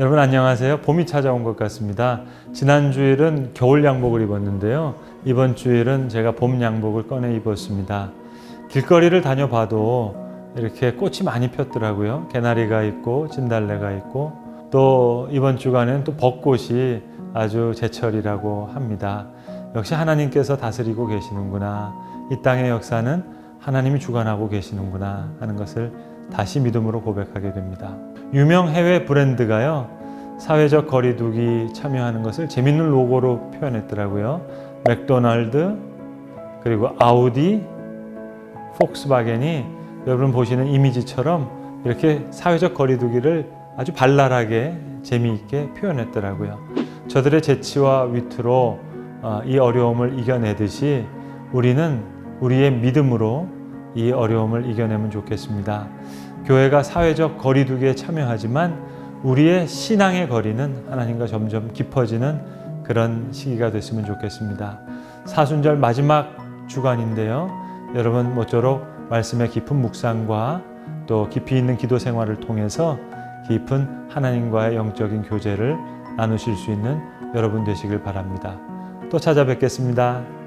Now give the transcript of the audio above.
여러분 안녕하세요. 봄이 찾아온 것 같습니다. 지난 주일은 겨울 양복을 입었는데요. 이번 주일은 제가 봄 양복을 꺼내 입었습니다. 길거리를 다녀봐도 이렇게 꽃이 많이 폈더라고요. 개나리가 있고 진달래가 있고 또 이번 주간에는 또 벚꽃이 아주 제철이라고 합니다. 역시 하나님께서 다스리고 계시는구나. 이 땅의 역사는 하나님이 주관하고 계시는구나 하는 것을 다시 믿음으로 고백하게 됩니다. 유명 해외 브랜드가요. 사회적 거리두기 참여하는 것을 재밌는 로고로 표현했더라고요. 맥도날드 그리고 아우디 폭스바겐이 여러분 보시는 이미지처럼 이렇게 사회적 거리두기를 아주 발랄하게 재미있게 표현했더라고요. 저들의 재치와 위트로 어, 이 어려움을 이겨내듯이 우리는 우리의 믿음으로 이 어려움을 이겨내면 좋겠습니다. 교회가 사회적 거리두기에 참여하지만 우리의 신앙의 거리는 하나님과 점점 깊어지는 그런 시기가 됐으면 좋겠습니다. 사순절 마지막 주간인데요. 여러분 모쪼록 말씀의 깊은 묵상과 또 깊이 있는 기도 생활을 통해서 깊은 하나님과의 영적인 교제를 나누실 수 있는 여러분 되시길 바랍니다. 또 찾아뵙겠습니다.